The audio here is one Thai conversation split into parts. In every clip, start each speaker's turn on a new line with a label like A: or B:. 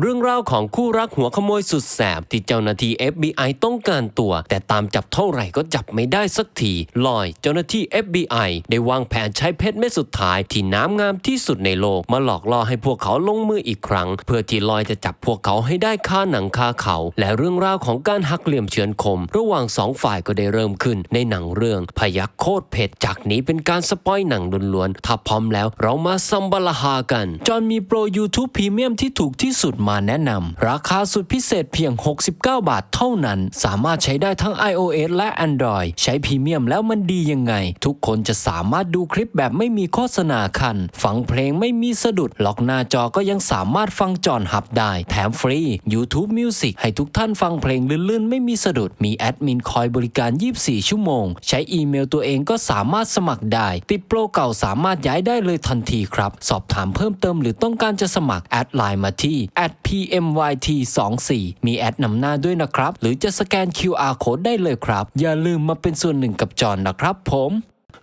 A: เรื่องราวของคู่รักหัวขโมยสุดแสบที่เจ้าหน้าที่ FBI ต้องการตัว แต่ตามจับเท่าไหร่ก็จับไม่ได้สักทีลอย เจ้าหน้าที่ FBI ได้วางแผนใช้เพชรเม็ดสุดท้ายที่น้ำงามที่สุดในโลก มาหลอกล่อให้พวกเขาลงมืออีกครั้ง เพื่อที่ลอยจะจับพวกเขาให้ได้คาหนังคาเขา และเรื่องราวของการหักเหลี่ยมเฉือนคม ระหว่างสองฝ่ายก็ได้เริ่มขึ้น ในหนังเรื่องพยักโคตรเผ็ดจากนี้เป็นการสปอยหนังล้วนๆถ้าพร้อมแล้วเรามาซัมบาลาฮากันจอนมีโปร YouTube พรีเมียมที่ถูกที่สุดมาแนะนำราคาสุดพิเศษเพียง 69 บาทเท่านั้น สามารถใช้ได้ทั้ง iOS และ Android ใช้พรีเมียมแล้วมันดียังไง ทุกคนจะสามารถดูคลิปแบบไม่มีโฆษณาคัน ฟังเพลงไม่มีสะดุด ล็อกหน้าจอก็ยังสามารถฟังจอนหับได้ แถมฟรี YouTube Music ให้ทุกท่านฟังเพลงลื่นๆ ไม่มีสะดุด มีแอดมินคอยบริการ 24 ชั่วโมง ใช้อีเมลตัวเองก็สามารถสมัครได้ ติดโปรเก่าสามารถย้ายได้เลยทันทีครับ สอบถามเพิ่มเติมหรือต้องการจะสมัครแอดไลน์มาที่ @pmyt24 มีแอดนำหน้าด้วยนะครับ หรือจะสแกน QR code ได้เลยครับ อย่าลืมมาเป็นส่วนหนึ่งกับจอนนะครับผม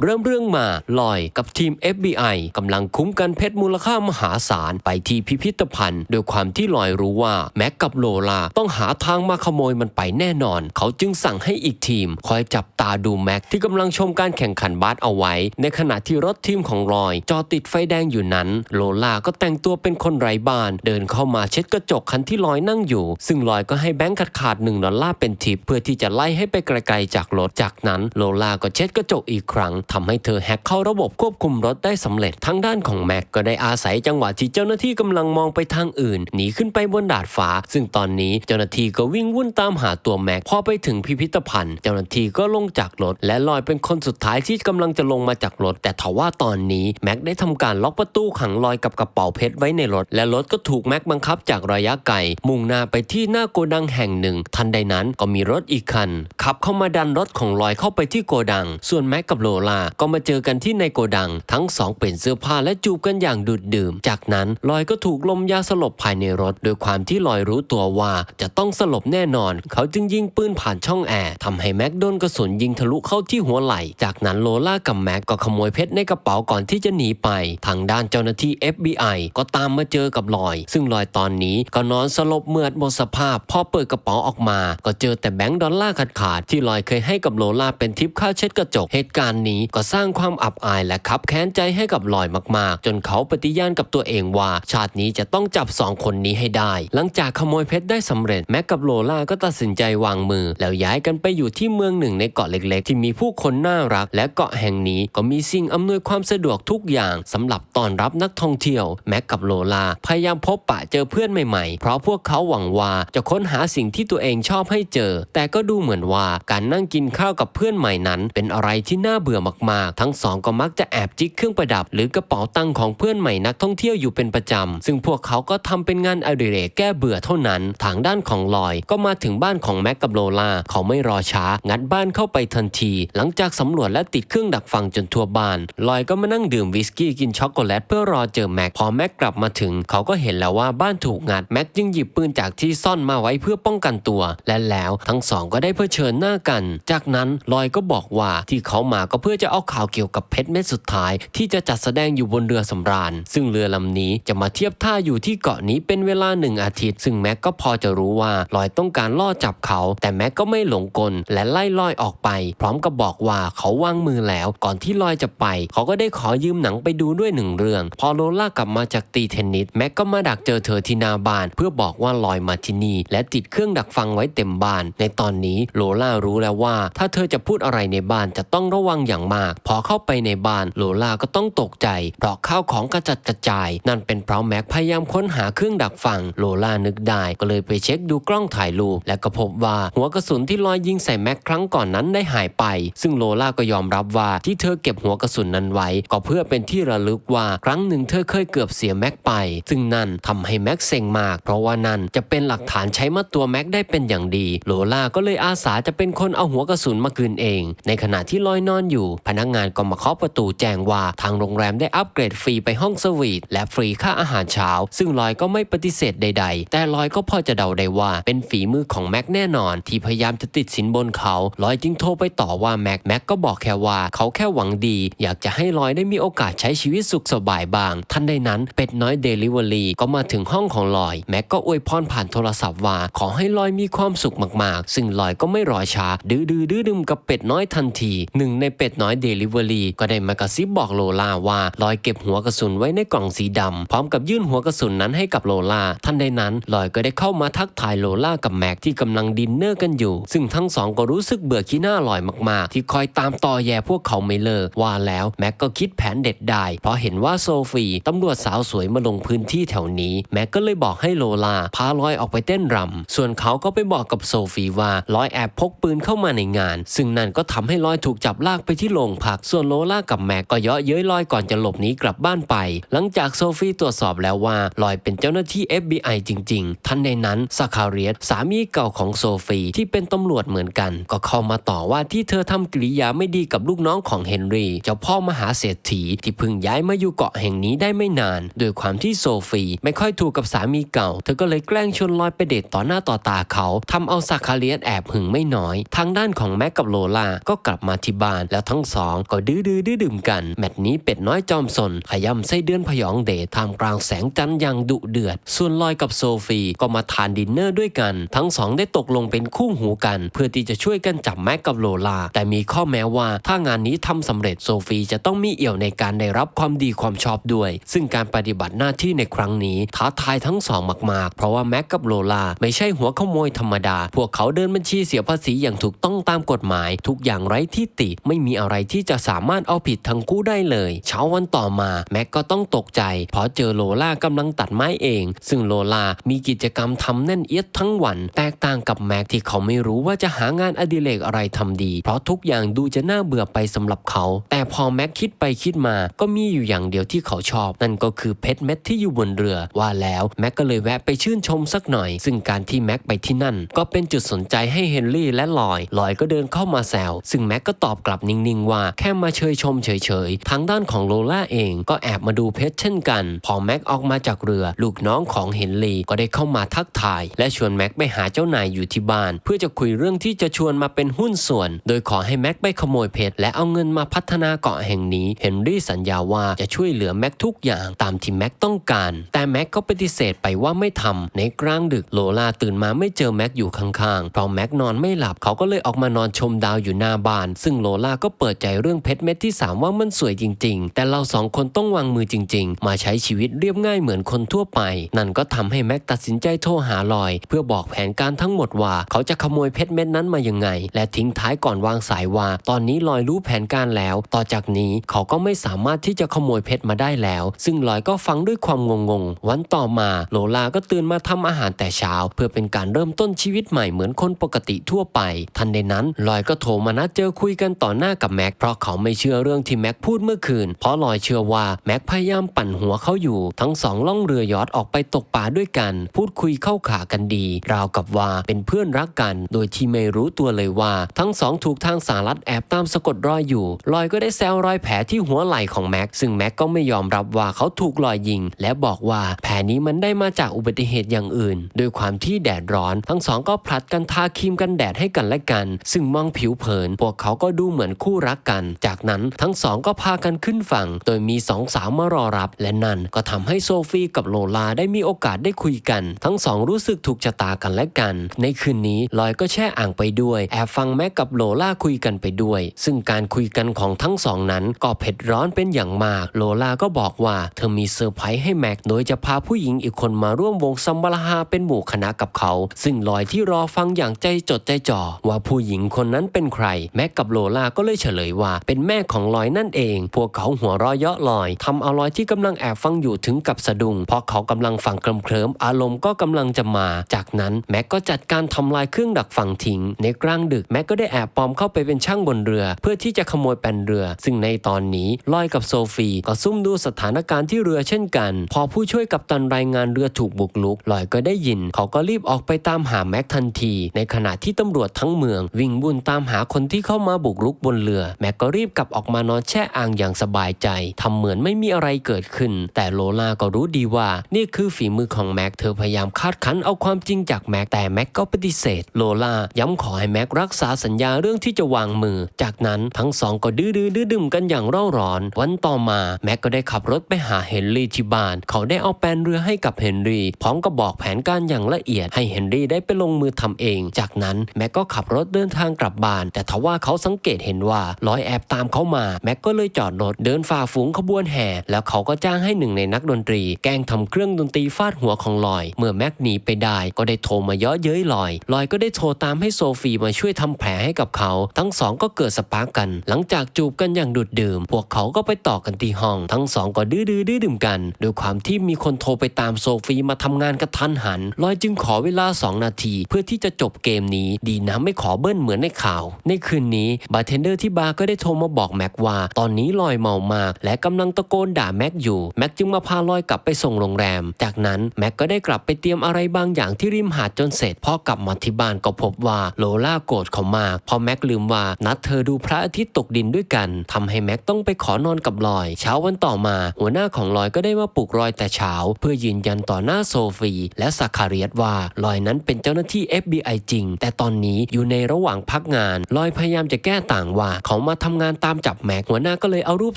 A: เริ่มเรื่องมาลอยกับทีม FBI กำลังคุ้มกันเพชรมูลค่ามหาศาลไปที่พิพิธภัณฑ์โดยความที่ลอยรู้ว่าแม็กกับโลลาต้องหาทางมาขโมยมันไปแน่นอน เขาจึงสั่งให้อีกทีม คอยจับตาดูแม็กที่กำลังชมการแข่งขันบาสเอาไว้ ในขณะที่รถทีมของลอย จอดติดไฟแดงอยู่นั้น โลลาก็แต่งตัวเป็นคนไร้บ้าน เดินเข้ามาเช็ดกระจกคันที่ลอยนั่งอยู่ ซึ่งลอยก็ให้แบงค์ขาดขาดๆหนึ่งดอลลาร์เป็นทิปเพื่อที่จะไล่ให้ไปไกลๆจากรถจากนั้นโลลาก็เช็ดกระจกอีกครั้งทำให้เธอแฮกเข้าระบบควบคุมรถได้สำเร็จทางด้านของแม็กก็ได้อาศัยจังหวะที่เจ้าหน้าที่กำลังมองไปทางอื่นหนีขึ้นไปบนดาดฟ้า ซึ่งตอนนี้เจ้าหน้าที่ก็วิ่งวุ่นตามหาตัวแม็กพอไปถึงพิพิธภัณฑ์ เจ้าหน้าที่ก็ลงจากรถและลอยเป็นคนสุดท้ายที่กำลังจะลงมาจากรถ แต่ทว่าตอนนี้แม็กได้ทำการล็อกประตูขังลอยกับกระเป๋าเพชรไว้ในรถ และรถก็ถูกแม็กบังคับจากระยะไกลมุ่งหน้าไปที่หน้าโกดังแห่งหนึ่ง ทันใดนั้นก็มีรถอีกคันขับเข้ามาดันรถของลอยเข้าไปที่โกดัง ส่วนแม็กกับโลลาก็มาเจอกันที่ในโกดัง ทั้งสองเปลี่ยนเสื้อผ้าและจูบกันอย่างดูดดื่ม จากนั้นลอยก็ถูกลมยาสลบภายในรถ โดยความที่ลอยรู้ตัวว่าจะต้องสลบแน่นอน เขาจึงยิงปืนผ่านช่องแอร์ทำให้แม็กโดนกระสุนยิงทะลุเข้าที่หัวไหล่ จากนั้นโลล่ากับแม็กก็ขโมยเพชรในกระเป๋าก่อนที่จะหนีไป ทางด้านเจ้าหน้าที่ FBI ก็ตามมาเจอกับลอย ซึ่งลอยตอนนี้ก็นอนสลบเมือดหมดสภาพ พอเปิดกระเป๋าออกมา ก็เจอแต่แบงค์ดอลลาร์ขาดขาดๆที่ลอยเคยให้กับโลล่าเป็นทิปค่าเช็ดกระจกเหตุการณ์นี้ก็สร้างความอับอายและคับแค้นใจให้กับลอยมากๆ จนเขาปฏิญาณกับตัวเองว่า ชาตินี้จะต้องจับสองคนนี้ให้ได้ หลังจากขโมยเพชรได้สำเร็จแม็กกับโลล่าก็ตัดสินใจวางมือ แล้วย้ายกันไปอยู่ที่เมืองหนึ่งในเกาะเล็ก ๆ ที่มีผู้คนน่ารัก และเกาะแห่งนี้ก็มีสิ่งอำนวยความสะดวกทุกอย่างสำหรับต้อนรับนักท่องเที่ยวแม็กกับโลล่าพยายามพบปะเจอเพื่อนใหม่ๆ เพราะพวกเขาหวังว่าจะค้นหาสิ่งที่ตัวเองชอบให้เจอ แต่ก็ดูเหมือนว่าการนั่งกินข้าวกับเพื่อนใหม่นั้น เป็นอะไรที่น่าเบื่อมากๆ ทั้งสองก็มักจะแอบจิกเครื่องประดับ หรือกระเป๋าตังค์ของเพื่อนใหม่นักท่องเที่ยวอยู่เป็นประจำ ซึ่งพวกเขาก็ทำเป็นงานอดิเรกแก้เบื่อเท่านั้น ทางด้านของลอยก็มาถึงบ้านของแม็กกับโลล่าเขาไม่รอช้า งัดบ้านเข้าไปทันที หลังจากสำรวจและติดเครื่องดักฟังจนทั่วบ้านลอยก็มานั่งดื่มวิสกี้กินช็อกโกแลตเพื่อรอเจอแม็กพอแม็กกลับมาถึง เขาก็เห็นแล้วว่าบ้านถูกงัดแม็กจึงหยิบปืนจากที่ซ่อนมาไว้เพื่อป้องกันตัว และแล้วทั้งสองก็ได้เผชิญหน้ากัน จากนั้นลอยก็บอกว่าที่เขามาก็เพื่อจะเอาข่าวเกี่ยวกับเพชรเม็ดสุดท้าย ที่จะจัดแสดงอยู่บนเรือสำราญ ซึ่งเรือลำนี้จะมาเทียบท่าอยู่ที่เกาะนี้เป็นเวลาหนึ่งอาทิตย์ ซึ่งแม็กก็พอจะรู้ว่าลอยต้องการล่อจับเขา แต่แม็กก็ไม่หลงกลและไล่ลอยออกไป พร้อมกับบอกว่าเขาวางมือแล้ว ก่อนที่ลอยจะไป เขาก็ได้ขอยืมหนังไปดูด้วยหนึ่งเรื่อง พอโลล่ากลับมาจากตีเทนนิสแม็กก็มาดักเจอเธอที่หนาบ้าน เพื่อบอกว่าลอยมาที่นี่ และติดเครื่องดักฟังไว้เต็มบ้าน ในตอนนี้โลล่ารู้แล้วว่า ถ้าเธอจะพูดอะไรในบ้านจะต้องระวังอย่างมาก พอเข้าไปในบ้านโลล่าก็ต้องตกใจ เพราะข้าวของกระจัดกระจาย นั่นเป็นเพราะแม็กพยายามค้นหาเครื่องดักฟังโลล่านึกได้ ก็เลยไปเช็คดูกล้องถ่ายรูปและก็พบว่าหัวกระสุนที่ลอยยิงใส่แม็กครั้งก่อนนั้นได้หายไป ซึ่งโลล่าก็ยอมรับว่าที่เธอเก็บหัวกระสุนนั้นไว้ ก็เพื่อเป็นที่ระลึกว่าครั้งหนึ่งเธอเคยเกือบเสียแม็กไป ซึ่งนั่นทำให้แม็กเซ็งมาก เพราะว่านั่นจะเป็นหลักฐานใช้มัดตัวแม็กได้เป็นอย่างดี โลล่าก็เลยอาสาจะเป็นคนเอาหัวกระสุนมาคืนเอง ในขณะที่ลอยนอนอยู่พนักงานก็มาเคาะประตูแจ้งว่าทางโรงแรมได้อัปเกรดฟรีไปห้องสวีทและฟรีค่าอาหารเช้า ซึ่งลอยก็ไม่ปฏิเสธใด ๆ แต่ลอยก็พอจะเดาได้ว่าเป็นฝีมือของแม็กแน่นอน ที่พยายามจะติดสินบนเขา ลอยจึงโทรไปต่อว่าแม็กแม็กก็บอกแค่ว่าเขาแค่หวังดี อยากจะให้ลอยได้มีโอกาสใช้ชีวิตสุขสบายบ้าง ทันใดนั้นเป็ดน้อยเดลิเวอรี่ก็มาถึงห้องของลอย แม็กก็อวยพรผ่านโทรศัพท์ว่า ขอให้ลอยมีความสุขมากๆ ซึ่งลอยก็ไม่รอช้าดื้อดื้อดื้อดึมกับเป็ดน้อยทันทีหนึ่งในเป็ดน้อยเดลิเวอรี่ก็ได้มากระซิบบอกโลลาว่าลอยเก็บหัวกระสุนไว้ในกล่องสีดำพร้อมกับยื่นหัวกระสุนนั้นให้กับโลลาทันใดนั้นลอยก็ได้เข้ามาทักทายโลลากับแม็กที่กำลังดินเนอร์กันอยู่ ซึ่งทั้งสองก็รู้สึกเบื่อขี้หน้าลอยมากๆ ที่คอยตามต่อแย่พวกเขาไม่เลิกว่าแล้วแม็กก็คิดแผนเด็ดได้เพราะเห็นว่าโซฟีตำรวจสาวสวยมาลงพื้นที่แถวนี้แม็กก็เลยบอกให้โลลาพาลอยออกไปเต้นรำส่วนเขาก็ไปบอกกับโซฟีว่าลอยแอบพกปืนเข้ามาในงาน ซึ่งนั่นก็ทำให้ลอยถูกจับลากไปที่โรงพัก ส่วนโลล่ากับแม็กก็เยาะเย้ยลอยก่อนจะหลบหนีกลับบ้านไป หลังจากโซฟีตรวจสอบแล้วว่าลอยเป็นเจ้าหน้าที่ FBI จริง ๆ ทันในนั้นซาคาเรียสสามีเก่าของโซฟีที่เป็นตำรวจเหมือนกัน ก็เข้ามาต่อว่าที่เธอทำกิริยาไม่ดีกับลูกน้องของเฮนรี่เจ้าพ่อมหาเศรษฐีที่เพิ่งย้ายมาอยู่เกาะแห่งนี้ได้ไม่นาน โดยความที่โซฟีไม่ค่อยถูกกับสามีเก่า เธอก็เลยแกล้งชวนลอยไปเดทต่อหน้าต่อตาเขาทำเอาซาคาเรียสแอบหึงไม่น้อย ทางด้านของแม็กกับโลล่าก็กลับมาที่บ้านแล้วทั้งงสองก็ดื้อดื้อดื้อดื่มกัน แมตช์นี้เป็ดน้อยจอมสนขยำไส้เดือนพยองเดทท่ามกลางแสงจันทร์อย่างดุเดือด ส่วนลอยกับโซฟีก็มาทานดินเนอร์ด้วยกัน ทั้งสองได้ตกลงเป็นคู่หูกัน เพื่อที่จะช่วยกันจับแม็กกับโลลา แต่มีข้อแม้ว่าถ้างานนี้ทำสำเร็จโซฟีจะต้องมีเอี่ยวในการได้รับความดีความชอบด้วย ซึ่งการปฏิบัติหน้าที่ในครั้งนี้ท้าทายทั้งสองมากๆ เพราะว่าแม็กกับโลลาไม่ใช่หัวขโมยธรรมดา พวกเขาเดินบัญชีเสียภาษีอย่างถูกต้องตามกฎหมาย ทุกอย่างไร้ที่ติไม่มีอะไรที่จะสามารถเอาผิดทั้งคู่ได้เลย เช้าวันต่อมาแม็กก็ต้องตกใจ เพราะเจอโลลากำลังตัดไม้เอง ซึ่งโลลามีกิจกรรมทำแน่นเอียดทั้งวัน แตกต่างกับแม็กที่เขาไม่รู้ว่าจะหางานอดิเรกอะไรทำดี เพราะทุกอย่างดูจะน่าเบื่อไปสำหรับเขา แต่พอแม็กคิดไปคิดมา ก็มีอยู่อย่างเดียวที่เขาชอบ นั่นก็คือเพชรเม็ดที่อยู่บนเรือ ว่าแล้วแม็กก็เลยแวะไปชื่นชมสักหน่อย ซึ่งการที่แม็กไปที่นั่น ก็เป็นจุดสนใจให้เฮนรี่และลอย ลอยก็เดินเข้ามาแซวซึ่งแม็กก็ตอบกลับนิ่งว่าแค่มาเชยชมเฉยๆ ทางด้านของโลล่าเองก็แอบมาดูเพชรเช่นกัน พอแม็กออกมาจากเรือ ลูกน้องของเฮนรี่ก็ได้เข้ามาทักทาย และชวนแม็กไปหาเจ้านายอยู่ที่บ้าน เพื่อจะคุยเรื่องที่จะชวนมาเป็นหุ้นส่วน โดยขอให้แม็กไปขโมยเพชรและเอาเงินมาพัฒนาเกาะแห่งนี้เฮนรี่สัญญาว่าจะช่วยเหลือแม็กทุกอย่างตามที่แม็กต้องการ แต่แม็กก็ปฏิเสธไปว่าไม่ทำในกลางดึกโลล่าตื่นมาไม่เจอแม็กอยู่ข้างๆเพราะแม็กนอนไม่หลับเขาก็เลยออกมานอนชมดาวอยู่หน้าบ้าน ซึ่งโลล่าก็เปิดใจเรื่องเพชรเม็ดที่สามว่ามันสวยจริง ๆ แต่เราสองคนต้องวางมือจริง ๆ มาใช้ชีวิตเรียบง่ายเหมือนคนทั่วไป นั่นก็ทำให้แม็กตัดสินใจโทรหาลอย เพื่อบอกแผนการทั้งหมดว่า เขาจะขโมยเพชรเม็ดนั้นมายังไง และทิ้งท้ายก่อนวางสายว่า ตอนนี้ลอยรู้แผนการแล้ว ต่อจากนี้เขาก็ไม่สามารถที่จะขโมยเพชรมาได้แล้ว ซึ่งลอยก็ฟังด้วยความงงๆ วันต่อมาโลลาก็ตื่นมาทำอาหารแต่เช้า เพื่อเป็นการเริ่มต้นชีวิตใหม่เหมือนคนปกติทั่วไป ทันใดนั้นลอยก็โทรมานัดเจอคุยกันต่อหน้ากับแมกเพราะเขาไม่เชื่อเรื่องที่แม็กพูดเมื่อคืน เพราะลอยเชื่อว่าแม็กพยายามปั่นหัวเขาอยู่ ทั้งสองล่องเรือยอทออกไปตกปลาด้วยกัน พูดคุยเข้าขากันดี ราวกับว่าเป็นเพื่อนรักกัน โดยที่ไม่รู้ตัวเลยว่า ทั้งสองถูกทางสารัฐแอบตามสะกดรอยอยู่ ลอยก็ได้แซวรอยแผลที่หัวไหล่ของแม็กซึ่งแม็กก็ไม่ยอมรับว่าเขาถูกลอยยิง และบอกว่าแผลนี้มันได้มาจากอุบัติเหตุอย่างอื่น โดยความที่แดดร้อน ทั้งสองก็ผลัดกันทาครีมกันแดดให้กันและกัน ซึ่งมองผิวเผินพวกเขาก็ดูเหมือนคู่รักกัน จากนั้นทั้งสองก็พากันขึ้นฝั่ง โดยมีสองสาวมารอรับ และนั่นก็ทำให้โซฟีกับโลลาได้มีโอกาสได้คุยกัน ทั้งสองรู้สึกถูกชะตากันและกัน ในคืนนี้ลอยก็แช่อ่างไปด้วย แอบฟังแม็กกับโลล่าคุยกันไปด้วย ซึ่งการคุยกันของทั้งสองนั้นก็เผ็ดร้อนเป็นอย่างมาก โลล่าก็บอกว่าเธอมีเซอร์ไพรส์ให้แม็ก โดยจะพาผู้หญิงอีกคนมาร่วมวงซัมบาราฮาเป็นหมู่คณะกับเขา ซึ่งลอยที่รอฟังอย่างใจจดใจจ่อว่าผู้หญิงคนนั้นเป็นใคร แม็กกับโลล่าก็เลยเฉลยว่าเป็นแม่ของลอยนั่นเอง พวกเขาหัวเร้อเยาะลอยทำเอาลอยที่กำลังแอบฟังอยู่ถึงกับสะดุ้งเพราะเขากำลังฟังเคลิมเคลิมๆอารมณ์ก็กำลังจะมา จากนั้นแม็กก็จัดการทำลายเครื่องดักฟังทิ้ง ในกลางดึกแม็กก็ได้แอบปลอมเข้าไปเป็นช่างบนเรือ เพื่อที่จะขโมยแป่นเรือ ซึ่งในตอนนี้ลอยกับโซฟีก็ซุ่มดูสถานการณ์ที่เรือเช่นกัน พอผู้ช่วยกัปตันรายงานเรือถูกบุกลุกลอยก็ได้ยิน เขาก็รีบออกไปตามหาแม็กทันที ในขณะที่ตำรวจทั้งเมือง วิ่งวุ่นตามหาคนที่เข้ามาบุกรุกบนเรืออ แม็กก็รีบกลับออกมานอนแช่อ่างอย่างสบายใจทำเหมือนไม่มีอะไรเกิดขึ้น แต่โลลาก็รู้ดีว่า นี่คือฝีมือของแม็ก เธอพยายามคาดคั้นเอาความจริงจากแม็ก แต่แม็กก็ปฏิเสธ โลลาย้ำขอให้แม็กรักษาสัญญาเรื่องที่จะวางมือ จากนั้นทั้งสองก็ดื้อดื้อดื้มกันอย่างเร่าร้อน วันต่อมาแม็กก็ได้ขับรถไปหาเฮนรี่ที่บ้าน เขาได้เอาแปลนเรือให้กับเฮนรี่พร้อมกับบอกแผนการอย่างละเอียด ให้เฮนรี่ได้ไปลงมือทำเอง จากนั้นแม็กก็ขับรถเดินทางกลับบ้าน แต่ทว่าเขาสังเกตเห็นว่าลอยแอบตามเขามา แม็กก็เลยจอดรถเดินฝ่าฝูงขบวนแห่ แล้วเขาก็จ้างให้หนึ่งในนักดนตรี แกล้งทำเครื่องดนตรีฟาดหัวของลอย เมื่อแม็กหนีไปได้ก็ได้โทรมาเยาะเย้ยลอย ลอยก็ได้โทรตามให้โซฟีมาช่วยทำแผลให้กับเขา ทั้งสองก็เกิดสปาร์กกัน หลังจากจูบกันอย่างดุดดื่ม พวกเขาก็ไปต่อกันที่ห้อง ทั้งสองก็ดื้อดื้อดื้อดื่มกันด้วยความที่มีคนโทรไปตามโซฟีมาทำงานกระทันหัน ลอยจึงขอเวลา 2 นาที เพื่อที่จะจบเกมนี้ ดีนะไม่ขอเบิ้ลเหมือนในข่าว ในคืนนี้บาร์เทนเดอร์ที่บาร์ก็ได้โทรมาบอกแม็กว่า ตอนนี้ลอยเมามาก และกำลังตะโกนด่าแม็กอยู่ แม็กจึงมาพาลอยกลับไปส่งโรงแรม จากนั้นแม็กก็ได้กลับไปเตรียมอะไรบางอย่างที่ริมหาดจนเสร็จพอกลับมาที่บ้านก็พบว่าโลล่าโกรธเขามากพราะแม็กลืมว่านัดเธอดูพระอาทิตย์ตกดินด้วยกันทำให้แม็กต้องไปขอนอนกับลอย เช้าวันต่อมา หัวหน้าของลอยก็ได้มาปลุกลอยแต่เช้า เพื่อยืนยันต่อหน้าโซฟีและสักคาเรียสว่าลอยนั้นเป็นเจ้าหน้าที่ FBI จริง แต่ตอนนี้อยู่ในระหว่างพักงานลอยพยายามจะแก้ต่างว่าเขามาทำงานตามจับแม็กหัวหน้าก็เลยเอารูป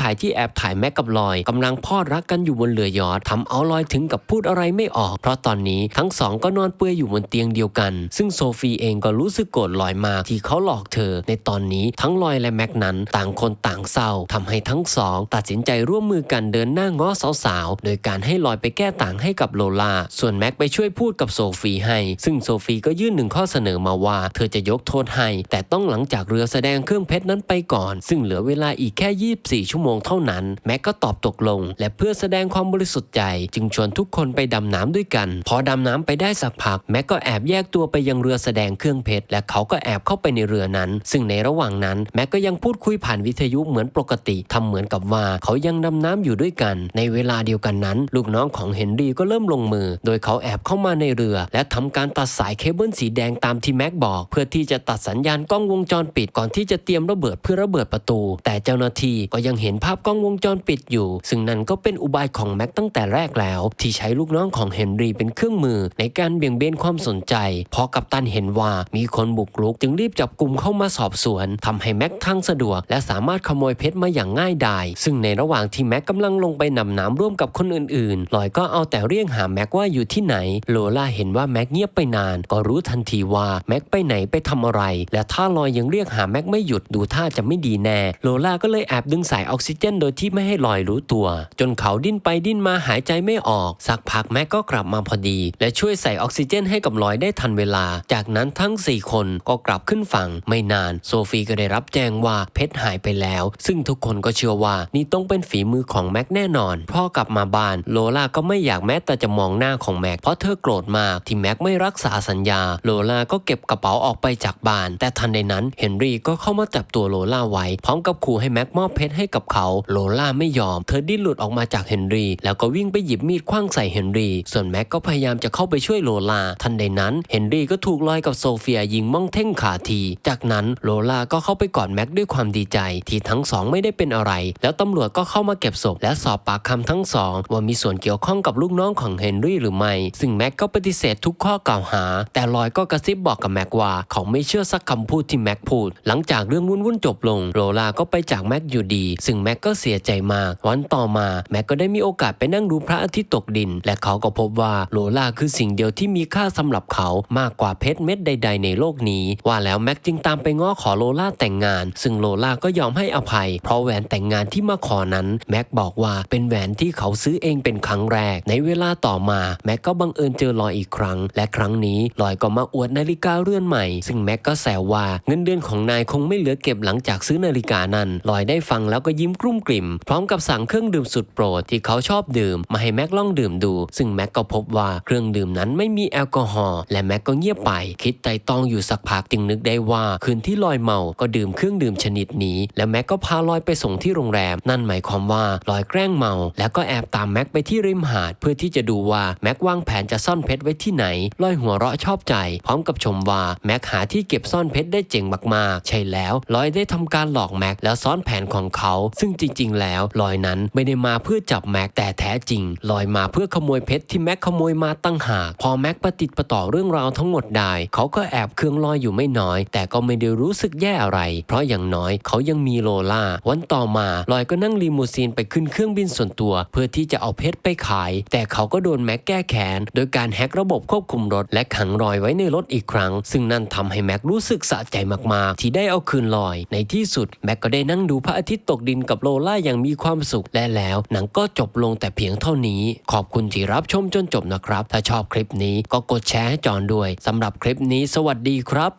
A: ถ่ายที่แอบถ่ายแม็กกับลอยกำลังพอดรักกันอยู่บนเรือยอททำเอาลอยถึงกับพูดอะไรไม่ออก เพราะตอนนี้ทั้งสองก็นอนเปื่อยอยู่บนเตียงเดียวกัน ซึ่งโซฟีเองก็รู้สึกโกรธลอยมากที่เขาหลอกเธอ ในตอนนี้ทั้งลอยและแม็กนั้น ต่างคนต่างเศร้าทำให้ทั้งสอง ตัดสินใจร่วมมือกันเดินหน้าง้อสาวๆ โดยการให้ลอยไปแก้ต่างให้กับโลลาส่วนแม็กไปช่วยพูดกับโซฟีให้ ซึ่งโซฟีก็ยื่นหนึ่งข้อเสนอมาว่า เธอจะยกโทษให้ แต่ต้องหลังจากเรือแสดงเครื่องเพชรนั้นไปก่อน ซึ่งเหลือเวลาอีกแค่ 24 ชั่วโมงเท่านั้น แม็กก็ตอบตกลง และเพื่อแสดงความบริสุทธิ์ใจ จึงชวนทุกคนไปดำน้ำด้วยกัน พอดำน้ำไปได้สักพัก แม็กก็แอบแยกตัวไปยังเรือแสดงเครื่องเพชร และเขาก็แอบเข้าไปในเรือนั้น ซึ่งในระหว่างนั้นแม็กก็ยังพูดคุยผ่านวิทยุเหมือนปกติทำเหมือนกับว่าเขายังดำน้ำอยู่ด้วยกัน ในเวลาเดียวกันนั้น ลูกน้องของเฮนรี่ก็เริ่มลงมือ โดยเขาแอบเข้ามาในเรือ และทำการตัดสายเคเบิลสีแดงตามที่แม็กบอก เพื่อที่จะตัดสัญญาณกล้องวงจรปิดก่อนที่จะเตรียมระเบิดเพื่อระเบิดประตู แต่เจ้าหน้าที่ก็ยังเห็นภาพกล้องวงจรปิดอยู่ ซึ่งนั่นก็เป็นอุบายของแม็กตั้งแต่แรกแล้ว ที่ใช้ลูกน้องของเฮนรี่เป็นเครื่องมือ ในการเบี่ยงเบนความสนใจพอกัปตันเห็นว่ามีคนบุกรุก จึงรีบจับกลุ่มเข้ามาสอบสวนทำให้แม็กทั้งสะดวก และสามารถขโมยเพชรมาอย่างง่ายดายซึ่งในระหว่างที่แม็กกำลังลงไปนำน้ำร่วมกับคนอื่นๆลอยก็เอาแต่เรียกหาแม็กว่าอยู่ที่ไหน โลล่าเห็นว่าแม็กเงียบไปนาน ก็รู้ทันทีว่าแม็กไปไหนไปทำอะไร และถ้าลอยยังเรียกหาแม็กไม่หยุดดูท่าจะไม่ดีแน่ โลล่าก็เลยแอบดึงสายออกซิเจน โดยที่ไม่ให้ลอยรู้ตัว จนเขาดิ้นไปดิ้นมาหายใจไม่ออก สักพักแม็กก็กลับมาพอดี และช่วยใส่ออกซิเจนให้กับลอยได้ทันเวลา จากนั้นทั้ง 4 คนก็กลับขึ้นฝั่ง ไม่นาน โซฟีก็ได้รับแจ้งว่าเพชรหายไปแล้ว ซึ่งทุกคนก็เชื่อว่านี่ต้องเป็นฝีมือของแม็กแน่นอนพอกลับมาบ้าน โลล่าก็ไม่อยากแม้แต่จะมองหน้าของแม็กเพราะเธอโกรธมากที่แม็กไม่รักษาสัญญา โลล่าก็เก็บกระเป๋าออกไปจากบ้าน แต่ทันใดนั้นเฮนรี่ก็เข้ามาจับตัวโลล่าไว้ พร้อมกับขู่ให้แม็กมอบเพชรให้กับเขา โลล่าไม่ยอม เธอดิ้นหลุดออกมาจากเฮนรี่ แล้วก็วิ่งไปหยิบมีดคว้างใส่เฮนรี่ ส่วนแม็กก็พยายามจะเข้าไปช่วยโลล่า ทันใดนั้น เฮนรี่ก็ถูกลอยกับโซเฟียยิงม่องเท่งขาที จากนั้นโลล่าก็เข้าไปกอดแม็กด้วยความดีใจ ที่ทั้งสองไม่ได้เป็นอะไร แล้วตำรวจก็เข้ามาเก็บศพและสอบปากคำทั้งสองว่ามีส่วนเกี่ยวข้องกับลูกน้องของเฮนรี่หรือไม่ ซึ่งแม็กก็ปฏิเสธทุกข้อกล่าวหา แต่ลอยก็กระซิบบอกกับแม็กว่า เขาไม่เชื่อสักคำพูดที่แม็กพูด หลังจากเรื่องวุ่นๆจบลงโรลาก็ไปจากแม็กอยู่ดี ซึ่งแม็กก็เสียใจมาก วันต่อมาแม็กก็ได้มีโอกาสไปนั่งดูพระอาทิตย์ตกดิน และเขาก็พบว่าโรลาคือสิ่งเดียวที่มีค่าสำหรับเขามากกว่าเพชรเม็ดใด ๆ ในโลกนี้ ว่าแล้วแม็กจึงตามไปง้อขอโรลาแต่งงาน ซึ่งโรลาก็ยอมให้อภัย เพราะแหวนแต่งงานที่มาขอนั้นแม็กบอกว่าเป็นแหวนที่เขาซื้อเองเป็นครั้งแรก ในเวลาต่อมาแม็กก็บังเอิญเจอลอยอีกครั้ง และครั้งนี้ลอยก็มาอวดนาฬิกาเรือนใหม่ ซึ่งแม็กก็แซวว่าเงินเดือนของนายคงไม่เหลือเก็บหลังจากซื้อนาฬิกานั้นลอยได้ฟังแล้วก็ยิ้มกลุ้มกลิ่ม พร้อมกับสั่งเครื่องดื่มสุดโปรดที่เขาชอบดื่ม มาให้แม็กลองดื่มดู ซึ่งแม็กก็พบว่าเครื่องดื่มนั้นไม่มีแอลกอฮอล์และแม็กก็เงียบไป คิดไต่ตองอยู่สักพักจึงนึกได้ว่าคืนที่ลอยเมาก็ดื่มเครื่องดื่มชนิดนี้ และแม็กก็พาลอยไปส่งที่โรงแรม นั่นหมายความว่าลอยแกล้งเมา แล้วก็แอบตามแม็กไปที่ริมหาด เพื่อที่จะดูว่าแม็กวางแผนจะซ่อนเพชรไว้ที่ไหนลอยหัวเราะชอบใจ พร้อมกับชมว่าแม็กหาที่เก็บซ่อนเพชรได้เจ๋งมากๆ ใช่แล้วลอยได้ทำการหลอกแม็กแล้วซ้อนแผนของเขา ซึ่งจริง ๆ แล้วลอยนั้นไม่ได้มาเพื่อจับแม็กแต่แท้จริงลอยมาเพื่อขโมยเพชรที่แม็กขโมยมาตั้งหากพอแม็กประติดประต่อเรื่องราวทั้งหมดได้ เขาก็แอบเคืองลอยอยู่ไม่น้อย แต่ก็ไม่ได้รู้สึกแย่อะไร เพราะอย่างน้อยเขายังมีโลล่าวันต่อมาลอยก็นั่งลีมูซีนไปขึ้นเครื่องบินส่วนตัว เพื่อที่จะเอาเพชรไปขาย แต่เขาก็โดนแม็กแก้แค้นโดยการแฮกระบบควบคุมรถ และขังลอยไว้ในรถอีกครั้ง ซึ่งนั่นทำให้แม็กรู้สึกสะใจมากๆ ที่ได้เอาคืนลอย ในที่สุด แม็กก็ได้นั่งดูพระอาทิตย์ตกดินกับโลล่าอย่างมีความสุขและแล้ว หนังก็จบลงแต่เพียงเท่านี้ ขอบคุณที่รับชมจนจบนะครับ ถ้าชอบคลิปนี้ก็กดแชร์ให้จอนด้วยสำหรับคลิปนี้ สวัสดีครับ